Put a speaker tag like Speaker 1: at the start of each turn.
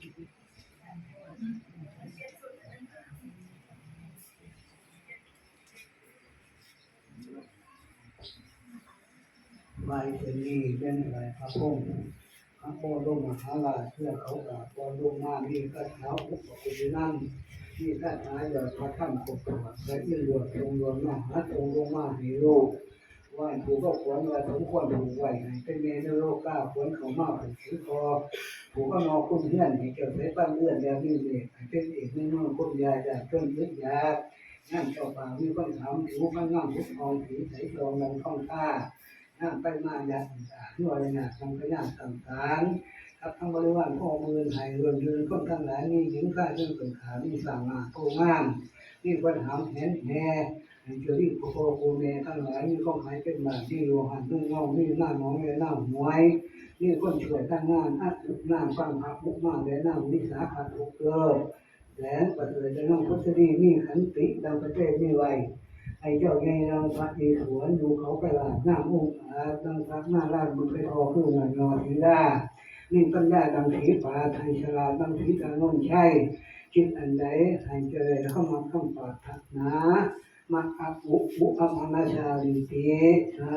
Speaker 1: ไปเป็นนี่เป็นอะไรพระพงศ์พระโพธิมหาราเพื่อเขากราบพอลงมามีกระเช้าอุปกุลนั่งที่ท่านนายกพระท่าทำกบฏและที่หลวงลงลงมาฮัตรงลงมาให้โลก ว่าถูกก็ควรว่าสมควรถูกไว้ให้เป็นเมนโลกก้าควรเขามากถือคอผูกก็นอคุ้มเพื่อนให้เจ้าใช้ปั้นเลื่อนแล้วนี่เลยเป็นเอกในเมืองคนยาจากเครื่องยึดยางานเจ้าป่ามีคนถามผิวมันงามพุทองผีใสทองลังท่องท่างานไปมาอยากต่างๆด้วยนะทำพยานต่างๆครับทั้งบริวารพ่อมือไทยรวมยืนคนทั้งหลายมีหญิงข้าเรื่องเป็นขามีสางมาโกงาม มีคนถามแหนแห่เจอที่พ่อโคเมทั้งหลายมีข้อหายเป็นบาทที่โลหันนุ่งเงามีหน้าหมองเลยหน้าหวยมีคนช่วยตั้งงานอัดหน้าฟังพักมุกมากและหน้าวิสาขาทุกเกิดแหลนปัจจุบันน้องพุทธดีมีขันติดังประเทศมีไวไอ้เจ้าใหญ่เราพระอีสวนอยู่เขากระลาดหน้าอุ้งอาดังพักหน้าล้านมันไปทอคือเงินนอทีด้านี่ปัญญาดังสีป่าไทยฉลาดดังสีกานนใช่ คิดอันใดให้เจริญเข้ามาข้ามปรารถนามาอักอุอุอมนาชาลิติสา